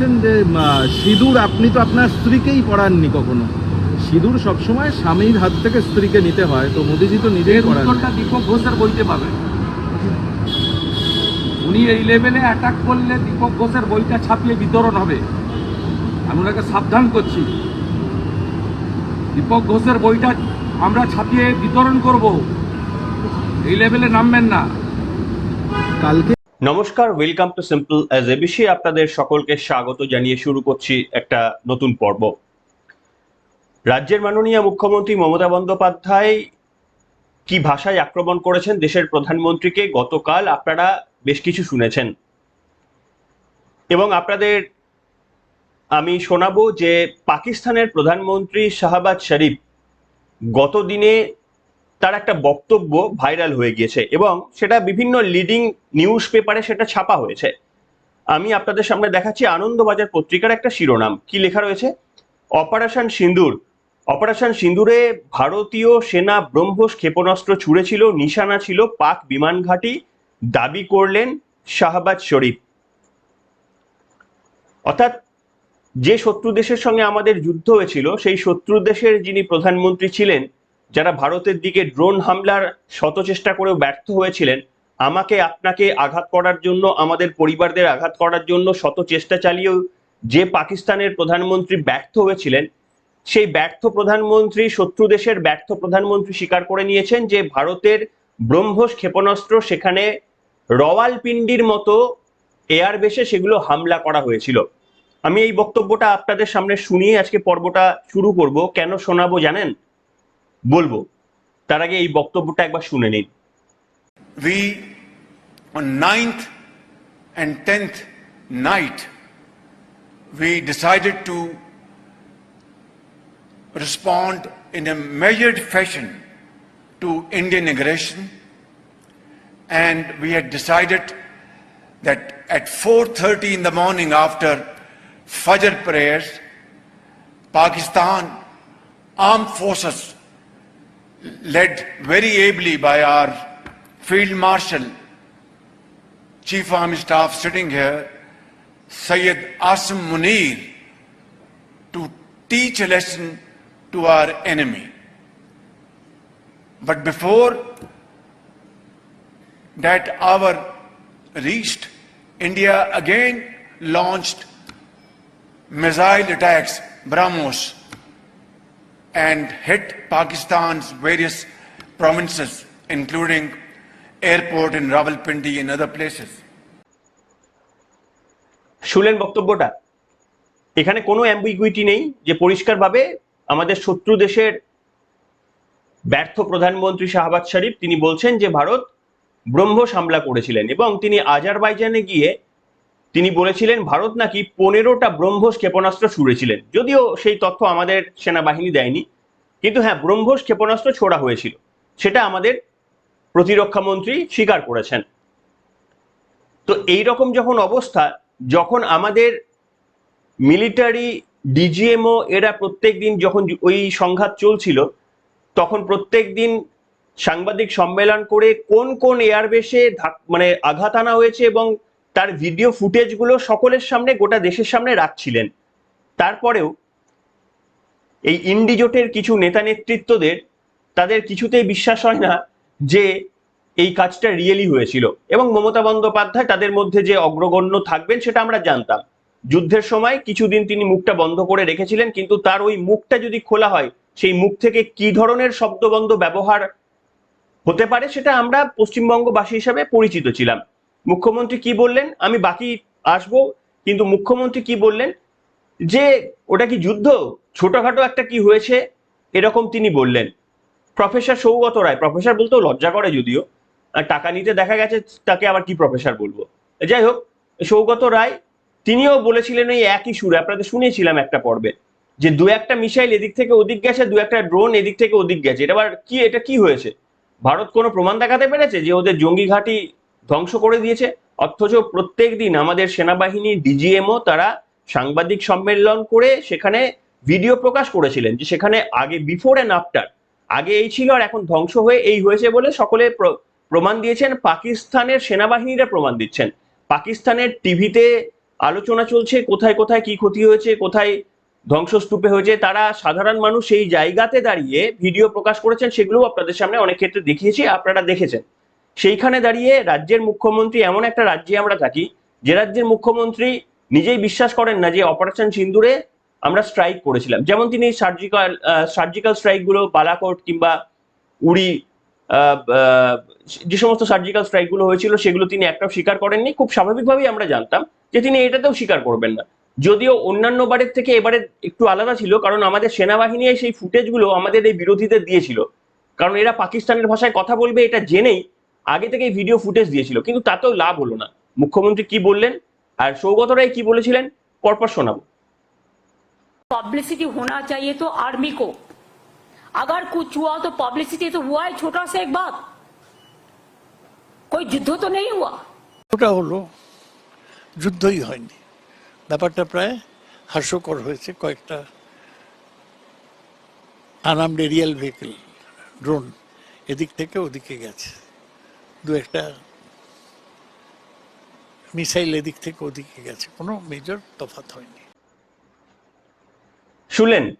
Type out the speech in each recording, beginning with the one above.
বলছেন যে সিঁদুর আপনি তো আপনার স্ত্রীকেই পড়াননি কখনো। সিঁদুর সবসময় স্বামীর হাত থেকে স্ত্রীকে নিতে হয় তো মোদিজি তো নিজেই পড়ান দীপক ঘোষের বইতে পাবেন উনি এই লেভেলে অ্যাটাক করলে দীপক ঘোষের বইটা ছাপিয়ে বিতরণ হবে। আমি ওনাকে সাবধান করছি। দীপক ঘোষের বইটা আমরা ছাপিয়ে বিতরণ করব। এই লেভেলে নামবেন না। কালকে নমস্কার welcome to simple as ABC আপনাদের সকলকে স্বাগত জানিয়ে শুরু করছি একটা নতুন পর্ব। রাজ্যের মাননীয় মুখ্যমন্ত্রী মমতা বন্দ্যোপাধ্যায় কি ভাষায় আক্রমণ করেছেন দেশের প্রধানমন্ত্রীকে? গতকাল আপনারা বেশ কিছু শুনেছেন। এবং আপনাদের আমি শোনাবো যে পাকিস্তানের প্রধানমন্ত্রী শাহবাজ শরীফ গত দিনে তার একটা বক্তব্য ভাইরাল হয়ে গিয়েছে এবং সেটা বিভিন্ন লিডিং নিউজ পেপারে সেটা ছাপা হয়েছে। আমি আপনাদের সামনে দেখাচ্ছি আনন্দবাজার পত্রিকার একটা শিরোনাম। কি লেখা রয়েছে? অপারেশন সিন্দুর। অপারেশন সিন্দুরে ভারতীয় সেনা ব্রহ্মস ক্ষেপণাস্ত্র ছুড়েছিল, নিশানা ছিল, পাক বিমান ঘাঁটি দাবি করলেন শাহবাজ শরীফ। অর্থাৎ যে শত্রু দেশের সঙ্গে আমাদের যুদ্ধ হয়েছিল, সেই শত্রু দেশের যিনি প্রধানমন্ত্রী ছিলেন যারা ভারতের দিকে ড্রোন হামলার শত চেষ্টা করেও ব্যর্থ হয়েছিলেন, আমাকে আপনাকে আঘাত করার জন্য, আমাদের পরিবারদের আঘাত করার জন্য শত চেষ্টা চালিয়েও যে পাকিস্তানের প্রধানমন্ত্রী ব্যর্থ হয়েছিলেন, সেই ব্যর্থ প্রধানমন্ত্রী শত্রু দেশের ব্যর্থ প্রধানমন্ত্রী স্বীকার করে নিয়েছেন যে ভারতের ব্রহ্মস ক্ষেপণাস্ত্র সেখানে রওয়ালপিন্ডির মতো এয়ারবেসে সেগুলো হামলা করা হয়েছিল। আমি এই বক্তব্যটা আপনাদের সামনে শুনিয়ে আজকে পর্বটা শুরু করব। কেন শোনাবো জানেন? বলবো তার আগে এই বক্তব্যটা একবার শুনে নিন we on 9th and 10th night we decided to respond in a measured fashion to indian aggression and we had decided that at 4:30 in the morning after fajr prayers pakistan armed forces led very ably by our Field Marshal, Chief Army Staff sitting here, Syed Asim Munir, to teach a lesson to our enemy. But before that hour reached, India again launched missile attacks, BrahMos, and hit Pakistan's various provinces, including airport in Rawalpindi and other places. শুনলেন বক্তব্যটা এখানে কোনো ambiguity নেই যে পরিষ্কারভাবে আমাদের শত্রু দেশের ব্যর্থ প্রধানমন্ত্রী শাহবাজ শরীফ তিনি বলছেন যে ভারত ব্রহ্মস হামলা করেছিলেন এবং তিনি আজারবাইজানে গিয়ে তিনি বলেছিলেন, ভারত নাকি পনেরোটা ব্রহ্মস ক্ষেপণাস্ত্র ছুড়েছিলেন। যদিও সেই তথ্য আমাদের সেনাবাহিনী দেয়নি, কিন্তু হ্যাঁ ব্রহ্মস ক্ষেপণাস্ত্র ছোড়া হয়েছিল। সেটা আমাদের প্রতিরক্ষা মন্ত্রী স্বীকার করেছেন। তো এই রকম যখন অবস্থা, যখন আমাদের মিলিটারি, ডিজিএমও এরা প্রত্যেক দিন যখন ওই সংঘাত চলছিল, তখন প্রত্যেক দিন সাংবাদিক সম্মেলন করে কোন কোন এয়ারবেসে মানে আঘাত আনা হয়েছে এবং তার ভিডিও ফুটেজগুলো সকলের সামনে, গোটা দেশের সামনে রাখছিলেন। তারপরেও এই ইন্ডিজোটের কিছু নেতা নেতৃত্বদের, তাদের কিছুতেই বিশ্বাস হয় না যে এই কাজটা রিয়েলি হয়েছিল। এবং মমতা বন্দ্যোপাধ্যায় তাদের মধ্যে যে অগ্রগণ্য থাকবেন সেটা আমরা জানতাম। যুদ্ধের সময় কিছুদিন তিনি মুখটা বন্ধ করে রেখেছিলেন, কিন্তু তার ওই মুখটা যদি খোলা হয়, সেই মুখ থেকে কি ধরনের শব্দবন্ধ ব্যবহার হতে পারে সেটা আমরা পশ্চিমবঙ্গবাসী হিসাবে পরিচিত ছিলাম। মুখ্যমন্ত্রী কি বললেন? আমি বাকি আসব, কিন্তু মুখ্যমন্ত্রী কি বললেন? যে ওটা কি যুদ্ধ? ছোটখাটো একটা কি হয়েছে? এরকম তিনি বললেন। প্রফেসর সৌগত রায়, প্রফেসর বলতেও লজ্জা করে যদিও, আর টাকা নিতে দেখা গেছে, তাকে আবার কি প্রফেসর বলব? যাই হোক, সৌগত রায়, তিনিও বলেছিলেন ওই একই সুরে, আপনাদের শুনেছিলাম একটা পর্বে, যে দু একটা মিসাইল এদিক থেকে ওদিক গেছে, দু একটা ড্রোন এদিক থেকে ওদিক গেছে, এটা আবার কি, এটা কি হয়েছে? ভারত কোনো প্রমাণ দেখাতে পেরেছে যে ওদের জঙ্গি ঘাঁটি ধ্বংস করে দিয়েছে। অথচ প্রত্যেক দিন আমাদের সেনাবাহিনী ডিজিএমও তারা সাংবাদিক সম্মেলন করে সেখানে ভিডিও প্রকাশ করেছিলেন যে সেখানে আগে বিফোর অ্যান্ড আফটার আগে এই ছিল আর এখন ধ্বংস হয়ে এই হয়েছে বলে সকলে প্র- প্রমাণ দিয়েছেন। পাকিস্তানের সেনাবাহিনীরা প্রমাণ দিচ্ছেন। পাকিস্তানের টিভিতে আলোচনা চলছে, কোথায় কোথায় কি ক্ষতি হয়েছে, কোথায় ধ্বংসস্তূপে হয়েছে, তারা সাধারণ মানুষ সেই জায়গাতে দাঁড়িয়ে ভিডিও প্রকাশ করেছেন সেগুলো আপনাদের সামনে অনেক ক্ষেত্রে দেখিয়েছি, আপনারা দেখেছেন। সেইখানে দাঁড়িয়ে রাজ্যের মুখ্যমন্ত্রী এমন একটা রাজ্যে আমরা থাকি, যে রাজ্যের মুখ্যমন্ত্রী নিজেই বিশ্বাস করেন না যে অপারেশন সিন্দুরে আমরা স্ট্রাইক করেছিলাম। যেমন তিনি সার্জিক্যাল সার্জিক্যাল স্ট্রাইকগুলো, বালাকোট কিংবা উড়ি যে সমস্ত সার্জিক্যাল স্ট্রাইকগুলো হয়েছিল সেগুলো তিনি একটাও স্বীকার করেননি। খুব স্বাভাবিকভাবেই আমরা জানতাম যে তিনি এটাতেও স্বীকার করবেন না। যদিও অন্যান্য বারের থেকে এবারে একটু আলাদা ছিল, কারণ আমাদের সেনাবাহিনী সেই ফুটেজগুলো আমাদের এই বিরোধীদের দিয়েছিল। কারণ এরা পাকিস্তানের ভাষায় কথা বলবে এটা জেনেই আগে থেকে ভিডিও ফুটেজ দিয়েছিল কিন্তু তাতেও লাভ হলো না মুখ্যমন্ত্রী কি বললেন আর সৌগত রায় কি বলেছিলেন পরপর শোনাবো पब्लिसिटी होना चाहिए तो आर्मी को अगर कुछ हुआ तो पब्लिसिटी तो हुआ है छोटा सा एक बात कोई युद्ध तो नहीं हुआ ওটা হলো যুদ্ধই হয়নি ব্যাপারটা প্রায় হাস্যকর হয়েছে কয়েকটা আনামড এরিয়াল ভেহিকেল ড্রোন এদিক থেকে ওদিকে গেছে দু একটা মিসাইল এদিক থেকে ওদিকে গেছে। কোনো মেজর তফাৎ হয়নি। শুনলেন?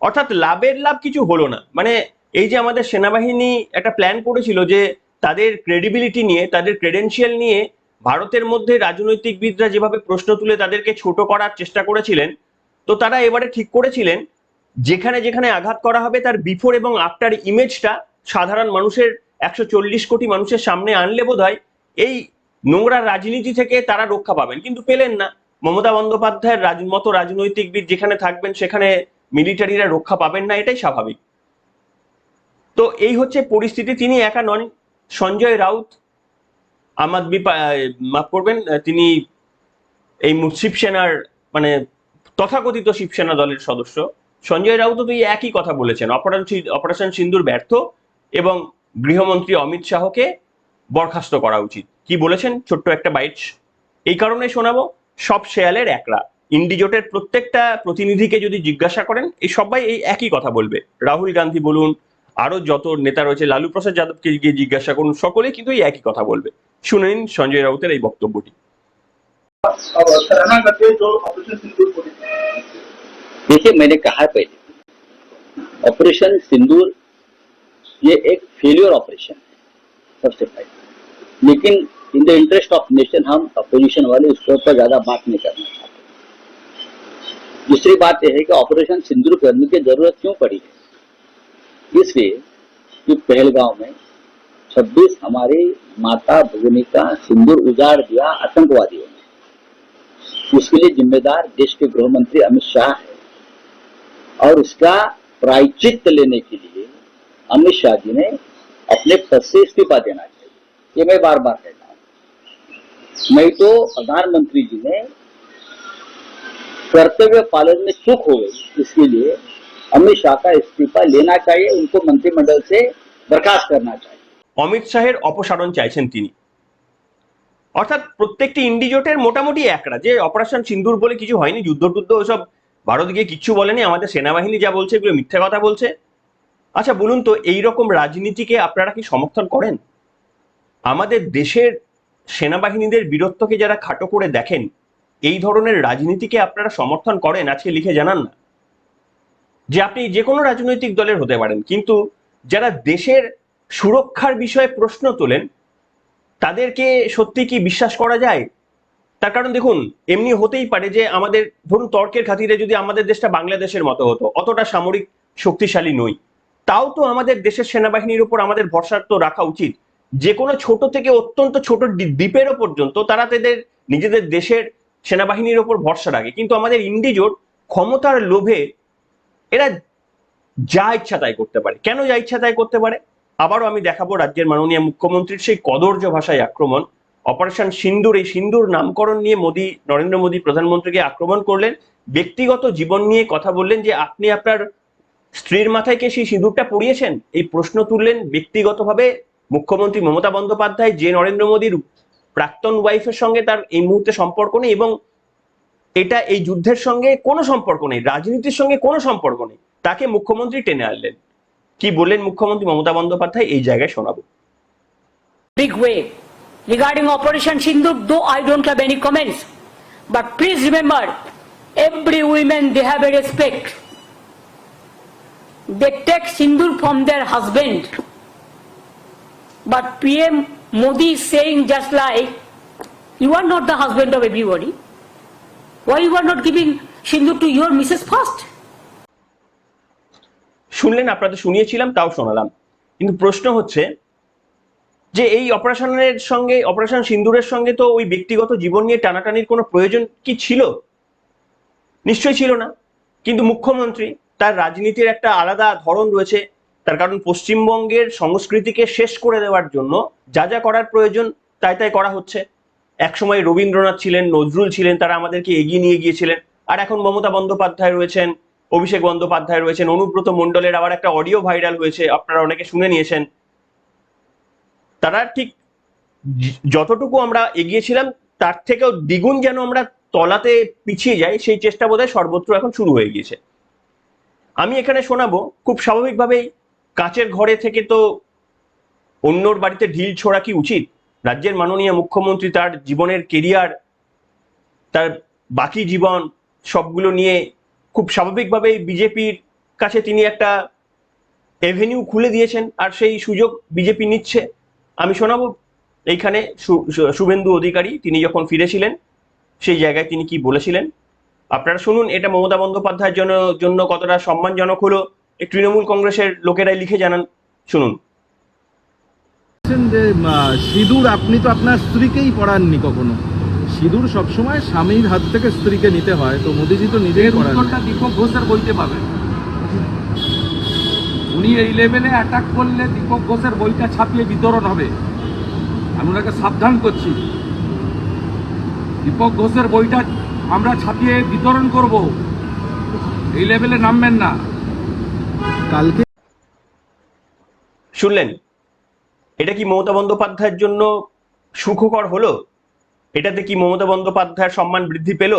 অর্থাৎ লাভের লাভ কিছু হলো না। মানে এই যে আমাদের সেনাবাহিনী একটা প্ল্যান করেছিল যে তাদের ক্রেডিবিলিটি নিয়ে, তাদের ক্রেডেন্সিয়াল নিয়ে ভারতের মধ্যে রাজনৈতিকবিদরা যেভাবে প্রশ্ন তুলে তাদেরকে ছোট করার চেষ্টা করেছিলেন, তো তারা এবারে ঠিক করেছিলেন, যেখানে যেখানে আঘাত করা হবে তার বিফোর এবং আফটার ইমেজটা সাধারণ মানুষের একশো চল্লিশ কোটি মানুষের সামনে আনলে বোধহয় এই নোংরা রাজনীতি থেকে তারা রক্ষা পাবেন। কিন্তু পেলেন না। মমতা বন্দ্যোপাধ্যায়ের রাজ- মতো রাজনৈতিকবিদ যেখানে থাকবেন, সেখানে মিলিটারিরা রক্ষা পাবেন না, এটাই স্বাভাবিক। তো এই হচ্ছে পরিস্থিতি। তিনি একা নন। সঞ্জয় রাউত, আম আদমি মাফ করবেন তিনি এই শিবসেনার মানে তথাকথিত শিবসেনা দলের সদস্য। সঞ্জয় রাউত তো একই কথা বলেছেন। অপারেশন অপারেশন সিন্দুর ব্যর্থ এবং গৃহমন্ত্রী অমিত শাহকে বরখাস্ত করা উচিত কি বলেছেন ছোট্ট একটা বাইট এই কারণে শোনাবো সব শেয়ালের একরা ইন্ডিজোটের প্রত্যেকটা প্রতিনিধিকে যদি জিজ্ঞাসা করেন এই সবাই এই একই কথা বলবে রাহুল গান্ধী বলুন আরো যত নেতা রয়েছে লালু প্রসাদ যাদবকে গিয়ে জিজ্ঞাসা করুন সকলে কিন্তু এই একই কথা বলবে শুনে নিন সঞ্জয় রাউতের এই বক্তব্যটি अब शरणागति जो ऑपरेशन सिंदूर को देखिए मैंने कहा है पहले ऑपरेशन सिंदूर ये एक फेलियर ऑपरेशन है, सबसे पहले। लेकिन in the interest of nation हम अपोजिशन वाले उसके ऊपर ज़्यादा बात नहीं करना चाहते। दूसरी बात यह है कि ऑपरेशन सिंदूर करने की ज़रूरत क्यों पड़ी है? इसलिए कि पहलगांव में 26 हमारे माता भगिनी का सिंदूर उजाड़ दिया आतंकवादियों ने। उसके लिए जिम्मेदार देश के गृह मंत्री अमित शाह है। और उसका प्रायचित्त लेने के लिए अमित शाह जी ने अपने पद से इस्तीफा देना चाहिए ये मैं बार बार कहता हूं नहीं तो प्रधानमंत्री जी ने कर्तव्य पालन में चूक हो गई इसके लिए अमित शाह का इस्तीफा लेना चाहिए उनको मंत्रिमंडल से बर्खास्त करना चाहिए অমিত শাহের অপসারণ চাইছেন তিনি অর্থাৎ প্রত্যেকটি ইন্ডিজোটের মোটামুটি একরা যে অপারেশন সিন্দুর বলে কিছু হয়নি যুদ্ধ টুদ্ধ ওসব ভারত গিয়ে কিচ্ছু বলেনি আমাদের সেনাবাহিনী যা বলছে এগুলো মিথ্যে কথা বলছে আচ্ছা বলুন তো এই রকম রাজনীতিকে আপনারা কি সমর্থন করেন? আমাদের দেশের সেনাবাহিনীদের বীরত্বকে যারা খাটো করে দেখেন, এই ধরনের রাজনীতিকে আপনারা সমর্থন করেন? আজকে লিখে জানান না। যে আপনি যে কোনো রাজনৈতিক দলের হতে পারেন, কিন্তু যারা দেশের সুরক্ষার বিষয়ে প্রশ্ন তোলেন, তাদেরকে সত্যি কি বিশ্বাস করা যায়? তার কারণ দেখুন, এমনি হতেই পারে যে আমাদের, ধরুন তর্কের খাতিরে যদি আমাদের দেশটা বাংলাদেশের মতো হতো, অতটা সামরিক শক্তিশালী নই। তাও তো আমাদের দেশের সেনাবাহিনীর উপর আমাদের ভরসা তো রাখা উচিত। যে কোনো ছোট থেকে অত্যন্ত ছোট দ্বী- দ্বীপেরও পর্যন্ত তারা তাদের নিজেদের দেশের সেনাবাহিনীর ওপর ভরসা রাখে। কিন্তু আমাদের ইন্ডিজোট ক্ষমতার লোভে এরা যা ইচ্ছা তাই করতে পারে। কেন যা ইচ্ছা তাই করতে পারে? আবারও আমি দেখাবো রাজ্যের মাননীয় মুখ্যমন্ত্রীর সেই কদর্য ভাষায় আক্রমণ। অপারেশন সিন্দুর, এই সিন্দুর নামকরণ নিয়ে মোদী, নরেন্দ্র মোদী প্রধানমন্ত্রীকে আক্রমণ করলেন। ব্যক্তিগত জীবন নিয়ে কথা বললেন যে, আপনি আপনার স্ত্রীর মাথায় কে সেই সিঁদুরটা পরিয়েছেন এই প্রশ্ন তুললেন ব্যক্তিগতভাবে মুখ্যমন্ত্রী মমতা বন্দ্যোপাধ্যায় যে নরেন্দ্র মোদীর প্রাক্তন ওয়াইফের সঙ্গে তার এই মুহূর্তে সম্পর্ক নেই এবং এটা এই যুদ্ধের সঙ্গে কোনো সম্পর্ক নেই রাজনীতির সঙ্গে কোনো সম্পর্ক নেই। তাকে মুখ্যমন্ত্রী টেনে আনলেন। কি বললেন মুখ্যমন্ত্রী মমতা বন্দ্যোপাধ্যায়? এই জায়গায় শোনাবো। Big way regarding operation sindur though i don't have any comments But please remember, every women they have a respect. They take sindur from their husband. But PM Modi is saying just like, you are not the husband of everybody. Why you are not giving sindur to your Mrs. first? শুনলেন আপনাদের শুনিয়েছিলাম তাও শোনালাম কিন্তু প্রশ্ন হচ্ছে যে এই অপারেশনের সঙ্গে অপারেশন সিন্দুরের সঙ্গে তো ওই ব্যক্তিগত জীবন নিয়ে টানাটানির কোনো প্রয়োজন কি ছিল নিশ্চয়ই ছিল না কিন্তু মুখ্যমন্ত্রী তার রাজনীতির একটা আলাদা ধরন রয়েছে। তার কারণ পশ্চিমবঙ্গের সংস্কৃতিকে শেষ করে দেওয়ার জন্য যা যা করার প্রয়োজন তাই তাই করা হচ্ছে। একসময় রবীন্দ্রনাথ ছিলেন, নজরুল ছিলেন, তারা আমাদেরকে এগিয়ে নিয়ে গিয়েছিলেন। আর এখন মমতা বন্দ্যোপাধ্যায় রয়েছেন, অভিষেক বন্দ্যোপাধ্যায় রয়েছেন, অনুব্রত মণ্ডলের আবার একটা অডিও ভাইরাল হয়েছে, আপনারা অনেকে শুনে নিয়েছেন। তারা ঠিক যতটুকু আমরা এগিয়েছিলাম, তার থেকেও দ্বিগুণ যেন আমরা তলাতে পিছিয়ে যাই, সেই চেষ্টা বোধহয় সর্বত্র এখন শুরু হয়ে গিয়েছে। আমি এখানে শোনাবো, খুব স্বাভাবিকভাবেই কাচের ঘরে থেকে তো অন্যর বাড়িতে ঢিল ছোড়া কি উচিত? রাজ্যের মাননীয় মুখ্যমন্ত্রী তার জীবনের কেরিয়ার, তার বাকি জীবন সবগুলো নিয়ে খুব স্বাভাবিকভাবেই বিজেপির কাছে তিনি একটা এভিনিউ খুলে দিয়েছেন আর সেই সুযোগ বিজেপি নিচ্ছে। আমি শোনাবো, এইখানে শুভেন্দু অধিকারী, তিনি যখন ফিরেছিলেন, সেই জায়গায় তিনি কি বলেছিলেন? আপনারা শুনুন এটা মমতা বন্দ্যোপাধ্যায়ের জন্য জন্য কতটা সম্মানজনক হলো। এই তৃণমূল কংগ্রেসের লোকেরাই লিখে জানান শুনুন। বলছেন যে সিঁদুর আপনি তো আপনার স্ত্রীকেই পড়াননি কখনো। সিঁদুর সবসময় স্বামীর হাত থেকে স্ত্রীকে নিতে হয় তো মোদিজি তো নিজেই পড়ান দীপক ঘোষের বইতে পাবেন উনি এই লেভেলে অ্যাটাক করলে দীপক ঘোষের বইটা ছাপিয়ে বিতরণ হবে। আমি ওনাকে সাবধান করছি। দীপক ঘোষের বইটা আমরা ছাপিয়ে বিতরণ করব। এই লেভেলে নামবেন না। কালকে শুনলেন? এটা কি মমতা বন্দ্যোপাধ্যায়ের জন্য সুখকর হলো? এটাতে কি মমতা বন্দ্যোপাধ্যায়ের সম্মান বৃদ্ধি পেল?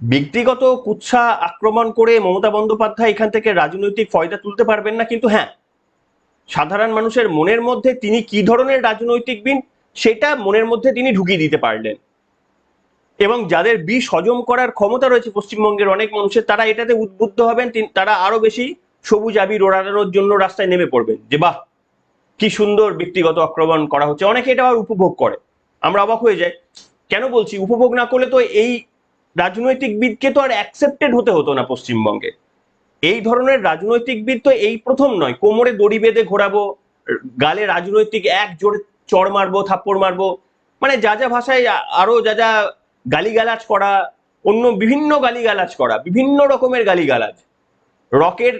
ব্যক্তিগত কুৎসা আক্রমণ করে মমতা বন্দ্যোপাধ্যায় এখান থেকে রাজনৈতিক ফয়দা তুলতে পারবেন না কিন্তু হ্যাঁ সাধারণ মানুষের মনের মধ্যে তিনি কি ধরনের রাজনৈতিক বিন সেটা মনের মধ্যে তিনি ঢুকিয়ে দিতে পারলেন। এবং যাদের বিষ হজম করার ক্ষমতা রয়েছে পশ্চিমবঙ্গের অনেক মানুষের, তারা এটাতে উদ্বুদ্ধ হবেন তারা আরও বেশি সবুজ আবির ওড়ানোর জন্য রাস্তায় নেমে পড়বেন, যে বাহ, কি সুন্দর ব্যক্তিগত আক্রমণ করা হচ্ছে। অনেকে এটা আবার উপভোগ করে। আমরা অবাক হয়ে যাই। কেন বলছি? উপভোগ না করলে তো এই রাজনৈতিকবিদকে তো আর অ্যাকসেপ্টেড হতে হতো না পশ্চিমবঙ্গে। এই ধরনের রাজনৈতিকবিদ তো এই প্রথম নয়। কোমরে দড়ি বেঁধে ঘোরাবো, গালে রাজনৈতিক এক জোরে চড় মারবো, থাপ্পড় মারবো মানে যা যা ভাষায় আরও যা যা গালিগালাজ করা, অন্য বিভিন্ন গালিগালাজ করা, বিভিন্ন রকমের গালিগালাজ। রকের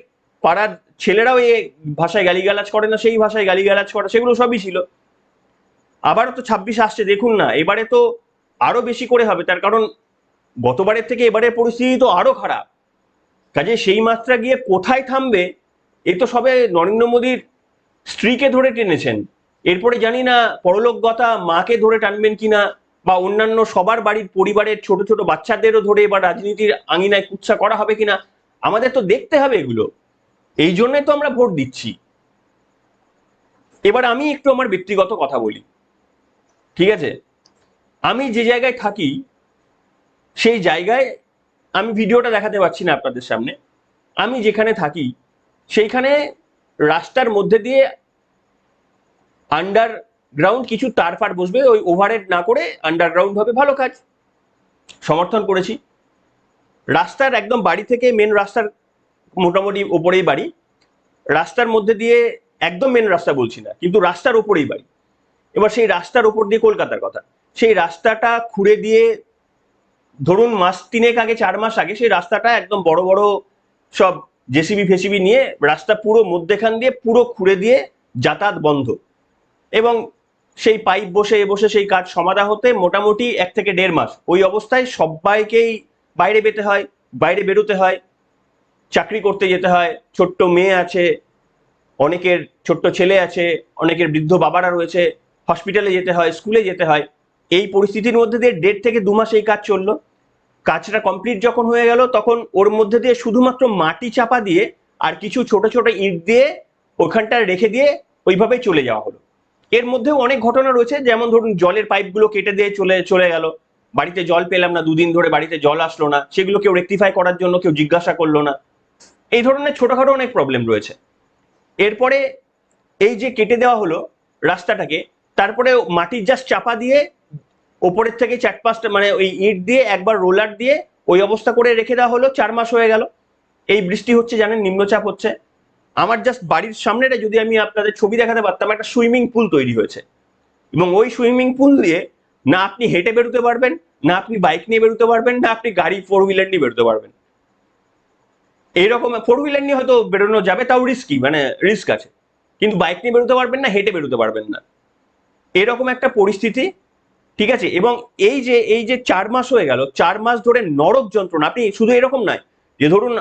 পাড়ার ছেলেরাও এ ভাষায় গালিগালাজ করে না, সেই ভাষায় গালিগালাজ করা, সেগুলো সবই ছিল। আবারও তো ছাব্বিশ আসছে, দেখুন না, এবারে তো আরও বেশি করে হবে, তার কারণ গতবারের থেকে এবারের পরিস্থিতি তো আরও খারাপ। কাজে সেই মাত্রা গিয়ে কোথায় থামবে, এ তো সবে নরেন্দ্র মোদীর স্ত্রীকে ধরে টেনেছেন। এরপরে জানি না পরলোকগতা মাকে ধরে টানবেন কিনা বা অন্যান্য সবার বাড়ির পরিবারের ছোট ছোট বাচ্চাদেরও ধরে বা রাজনীতির আঙিনায় কুৎসা করা হবে কিনা, আমাদের তো দেখতে হবে এগুলো। এই জন্যই তো আমরা ভোট দিচ্ছি। এবার আমি একটু আমার ব্যক্তিগত কথা বলি। ঠিক আছে? আমি যে জায়গায় থাকি, সেই জায়গায় আমি ভিডিওটা দেখাতে পারছি না আপনাদের সামনে। আমি যেখানে থাকি, সেইখানে রাস্তার মধ্যে দিয়ে আন্ডারগ্রাউন্ড কিছু তার ফার বসবে, ওই ওভারহেড না করে আন্ডারগ্রাউন্ড হবে, ভালো কাজ। সমর্থন করেছি। রাস্তার একদম বাড়ি থেকে মেন রাস্তার মোটামুটি ওপরেই বাড়ি। রাস্তার মধ্যে দিয়ে একদম মেন রাস্তা বলছি না, কিন্তু রাস্তার ওপরেই বাড়ি। এবার সেই রাস্তার ওপর দিয়ে কলকাতার কথা। সেই রাস্তাটা খুঁড়ে দিয়ে ধরুন মাস তিনেক আগে, চার মাস আগে সেই রাস্তাটা একদম বড় বড় সব জেসিবি ফেসিবি নিয়ে রাস্তা পুরো মধ্যেখান দিয়ে পুরো খুঁড়ে দিয়ে যাতায়াত বন্ধ। এবং সেই পাইপ বসে বসে সেই কাজ সমাধা হতে মোটামুটি এক থেকে দেড় মাস। ওই অবস্থায় সবাইকেই বাইরে বেতে হয়, বাইরে বেরোতে হয়, চাকরি করতে যেতে হয়, ছোট্ট মেয়ে আছে, অনেকের ছোট্ট ছেলে আছে, অনেকের বৃদ্ধ বাবারা রয়েছে, হসপিটালে যেতে হয়, স্কুলে যেতে হয়। এই পরিস্থিতির মধ্যে দিয়ে দেড় থেকে দু মাস এই কাজ চলল। কাজটা কমপ্লিট যখন হয়ে গেল, তখন ওর মধ্যে দিয়ে শুধুমাত্র মাটি চাপা দিয়ে আর কিছু ছোট ছোট ইট দিয়ে ওখানটা রেখে দিয়ে ওইভাবেই চলে যাওয়া হলো। এর মধ্যেও অনেক ঘটনা রয়েছে। যেমন ধরুন, জলের পাইপগুলো কেটে দিয়ে চলে চলে গেল। বাড়িতে জল পেলাম না, দুদিন ধরে বাড়িতে জল আসলো না। সেগুলো কেউ রেকটিফাই করার জন্য কেউ জিজ্ঞাসা করল না। এই ধরনের ছোটখাটো অনেক প্রবলেম রয়েছে। এরপরে এই যে কেটে দেওয়া হলো রাস্তাটাকে, তারপরে মাটির জাস্ট চাপা দিয়ে ওপরের থেকে চার পাঁচটা মানে ওই ইট দিয়ে একবার রোলার দিয়ে ওই অবস্থা করে রেখে দেওয়া হলো। চার মাস হয়ে গেল। এই বৃষ্টি হচ্ছে, জানেন, নিম্নচাপ হচ্ছে। আমার জাস্ট বাড়ির সামনেটা যদি আমি আপনাদের ছবি দেখাতে পারতাম, একটা সুইমিং পুল তৈরি হয়েছে। এবং ওই সুইমিং পুল দিয়ে না আপনি হেঁটে বেরোতে পারবেন, না আপনি বাইক নিয়ে বেরোতে পারবেন, না আপনি গাড়ি ফোর হুইলার নিয়ে বেরোতে পারবেন। এইরকম ফোর হুইলার নিয়ে হয়তো বেরোনো যাবে, তাও রিস্কি মানে রিস্ক আছে। কিন্তু বাইক নিয়ে বেরোতে পারবেন না, হেঁটে বেরোতে পারবেন না। এরকম একটা পরিস্থিতি, ঠিক আছে? এবং এই যে এই যে চার মাস হয়ে গেল, চার মাস ধরে নরক যন্ত্রণা, আপনি শুধু এরকম নয়, যে ধরুন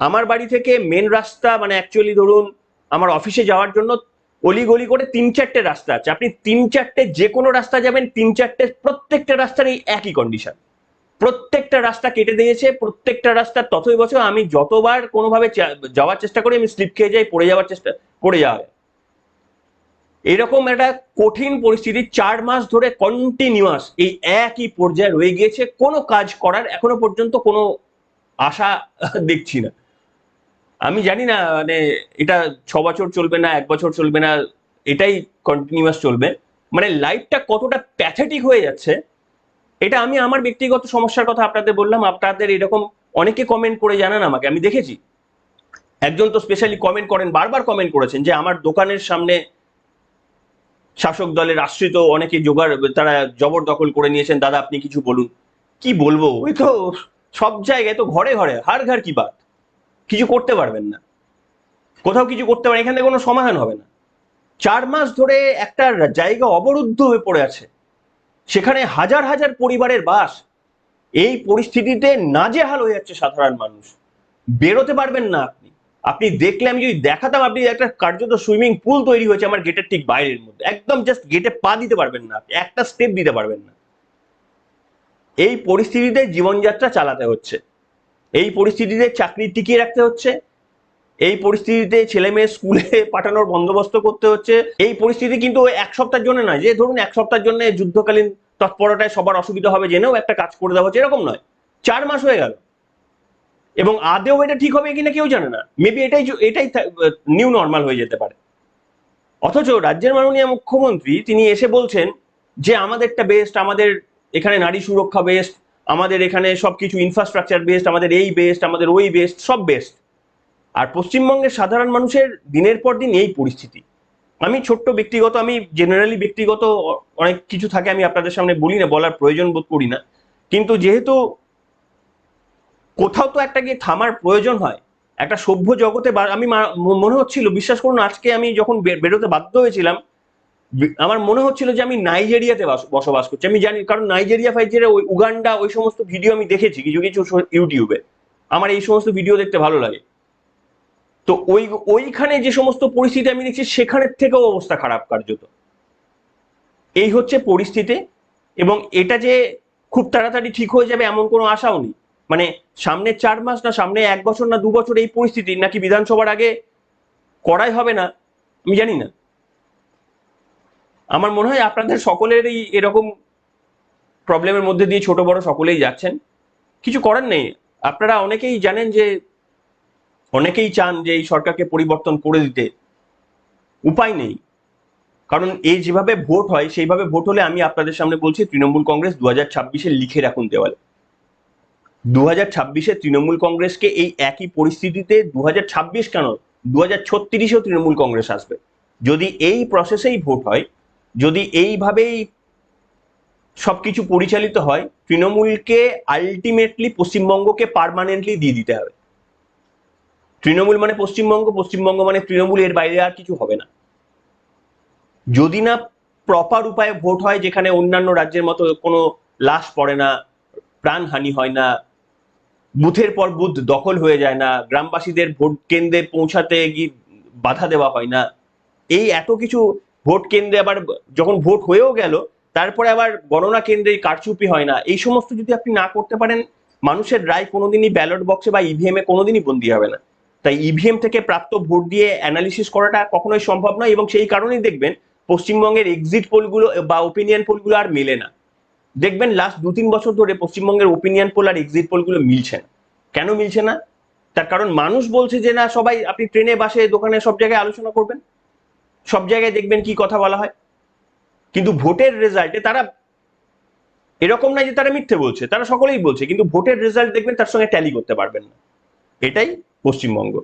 আমার বাড়ি থেকে মেন রাস্তা মানে অ্যাকচুয়ালি ধরুন আমার অফিসে যাওয়ার জন্য অলিগলি করে তিন চারটে রাস্তা আছে। আপনি তিন চারটে যে কোনো রাস্তা যাবেন, তিন চারটে প্রত্যেকটা রাস্তার এই একই কন্ডিশন প্রত্যেকটা রাস্তা কেটে দিয়েছে, প্রত্যেকটা রাস্তার ততই বছর আমি যতবার কোনোভাবে যাওয়ার চেষ্টা করি, আমি স্লিপ খেয়ে যাই, পড়ে যাওয়ার চেষ্টা পড়ে যাওয়া। এরকম একটা কঠিন পরিস্থিতি, চার মাস ধরে কন্টিনিউয়াস এই একই পর্যায়ে রয়ে গিয়েছে, কোনো কাজ করার এখনও পর্যন্ত কোনো আশা দেখছি না। আমি জানি না মানে এটা ছ বছর চলবে না, এক বছর চলবে না, এটাই কন্টিনিউয়াস চলবে। মানে লাইফটা কতটা প্যাথেটিক হয়ে যাচ্ছে, এটা আমি আমার ব্যক্তিগত সমস্যার কথা আপনাদের বললাম, আপনাদের এরকম অনেকে কমেন্ট করে জানান আমাকে, আমি দেখেছি। একজন তো স্পেশালি কমেন্ট করেন, বারবার কমেন্ট করেছেন যে আমার দোকানের সামনে শাসক দলের আশ্রিত অনেকে জোগাড়, তারা জবরদখল করে নিয়েছেন, দাদা আপনি কিছু বলুন। কি বলব? ওই তো সব জায়গায় তো ঘরে ঘরে হার ঘর কি বাত? কিছু করতে পারবেন না। কোথাও কিছু করতে পারেন এখান কোনো সমাধান হবে না। চার মাস ধরে একটা জায়গা অবরুদ্ধ হয়ে পড়ে আছে। সেখানে হাজার হাজার পরিবারের বাস। এই পরিস্থিতিতে নাজেহাল হয়ে যাচ্ছে সাধারণ মানুষ। বেরোতে পারবেন না আপনি। আপনি দেখলে আমি যদি দেখাতাম, আপনি একটা কার্যত সুইমিং পুল তৈরি হয়েছে আমার গেটের ঠিক বাইরের মধ্যে। একদম জাস্ট গেটে পা দিতে পারবেন না একটা স্টেপ দিতে পারবেন না। এই পরিস্থিতিতে জীবনযাত্রা চালাতে হচ্ছে। এই পরিস্থিতিতে চাকরি টিকিয়ে রাখতে হচ্ছে। এই পরিস্থিতিতে ছেলে মেয়ে স্কুলে পাঠানোর বন্দোবস্ত করতে হচ্ছে। এই পরিস্থিতি কিন্তু এক সপ্তাহের জন্য নয়, যে ধরুন এক সপ্তাহের জন্য যুদ্ধকালীন তৎপরতায় সবার অসুবিধা হবে জেনেও একটা কাজ করে দেওয়া হচ্ছে, এরকম নয়। চার মাস হয়ে গেল। এবং আদেও এটা ঠিক হবে কিনা কেউ জানে না। মেবি এটাই এটাই নিউ নর্মাল হয়ে যেতে পারে। অথচ রাজ্যের মাননীয় মুখ্যমন্ত্রী, তিনি এসে বলছেন যে আমাদেরটা বেস্ট আমাদের এখানে নারী সুরক্ষা বেস্ট আমাদের এখানে সব কিছু ইনফ্রাস্ট্রাকচার বেস্ট আমাদের এই বেস্ট আমাদের ওই বেস্ট সব বেস্ট আর পশ্চিমবঙ্গের সাধারণ মানুষের দিনের পর দিন এই পরিস্থিতি। আমি ছোট্ট ব্যক্তিগত, আমি জেনারেলি ব্যক্তিগত অনেক কিছু থাকে, আমি আপনাদের সামনে বলি না, বলার প্রয়োজন বোধ করি না। কিন্তু যেহেতু কোথাও তো একটা গিয়ে থামার প্রয়োজন হয়, একটা সভ্য জগতে আমি মনে হচ্ছিল, বিশ্বাস করুন, আজকে আমি যখন বেরোতে বাধ্য হয়েছিলাম আমার মনে হচ্ছিল যে আমি নাইজেরিয়াতে বসবাস করছি। আমি জানি, কারণ নাইজেরিয়া ফাইজেরিয়া, ওই উগান্ডা, ওই সমস্ত ভিডিও আমি দেখেছি, কিছু কিছু ইউটিউবে। আমার এই সমস্ত ভিডিও দেখতে ভালো লাগে। তো ওই, ওইখানে যে সমস্ত পরিস্থিতি আমি দেখছি, সেখানের থেকেও অবস্থা খারাপ কার্যত। এই হচ্ছে পরিস্থিতি, এবং এটা যে খুব তাড়াতাড়ি ঠিক হয়ে যাবে এমন কোনো আশাও নেই। মানে সামনে চার মাস না, সামনে এক বছর না, দু বছর এই পরিস্থিতি, নাকি বিধানসভার আগে করাই হবে না, আমি জানি না। আমার মনে হয় আপনাদের সকলেরই এরকম প্রবলেমের মধ্যে দিয়ে ছোট বড় সকলেই যাচ্ছেন। কিছু করার নেই। আপনারা অনেকেই জানেন যে, অনেকেই চান যে এই সরকারকে পরিবর্তন করে দিতে। উপায় নেই। কারণ এই যেভাবে ভোট হয়, সেইভাবে ভোট হলে আমি আপনাদের সামনে বলছি, তৃণমূল কংগ্রেস দু হাজার ছাব্বিশে লিখে রাখুন দেওয়ালে। দু হাজার ছাব্বিশে তৃণমূল কংগ্রেসকে এই একই পরিস্থিতিতে দু হাজার ছাব্বিশ কেন? দু হাজার ছত্রিশেও তৃণমূল কংগ্রেস আসবে। যদি এই প্রসেসেই ভোট হয় যদি এইভাবেই সবকিছু পরিচালিত হয়, তৃণমূলকে আলটিমেটলি পশ্চিমবঙ্গকে পার্মানেন্টলি দিয়ে দিতে হবে। তৃণমূল মানে পশ্চিমবঙ্গ পশ্চিমবঙ্গ মানে তৃণমূল, এর বাইরে আর কিছু হবে না। যদি না প্রপার উপায়ে ভোট হয়, যেখানে অন্যান্য রাজ্যের মতো কোনো লাশ পড়ে না, প্রাণহানি হয় না, বুথের পর বুথ দখল হয়ে যায় না, গ্রামবাসীদের ভোট কেন্দ্রে পৌঁছাতে গিয়ে বাধা দেওয়া হয় না, এই এত কিছু ভোট কেন্দ্রে আবার যখন ভোট হয়েও গেল, তারপরে আবার গণনা কেন্দ্রে কারচুপি হয় না। এই সমস্ত যদি আপনি না করতে পারেন, মানুষের রায় কোনোদিনই ব্যালট বক্সে বা ইভিএম এ কোনোদিনই বন্দি হবে না। তাই ইভিএম থেকে প্রাপ্ত ভোট দিয়ে অ্যানালিসিস করাটা কখনোই সম্ভব নয় এবং সেই কারণেই দেখবেন পশ্চিমবঙ্গের এক্সিট পোলগুলো বা ওপিনিয়ন পোলগুলো আর মেলে না। দেখবেন লাস্ট দু তিন বছর ধরে পশ্চিমবঙ্গের ওপিনিয়ন পোল আর এক্সিট পোলগুলো মিলছে না। কেন মিলছে না? তার কারণ মানুষ বলছে যে, না, সবাই, আপনি ট্রেনে, বাসে, দোকানে সব জায়গায় আলোচনা করবেন। সব জায়গায় দেখবেন কি কথা বলা হয়। কিন্তু ভোটের রেজাল্টে তারা এরকম নাই যে তারা মিথ্যে বলছে, তারা সকলেই বলছে, কিন্তু ভোটের রেজাল্ট দেখবেন তার সঙ্গে ট্যালি করতে পারবেন না। এটাই পশ্চিমবঙ্গ।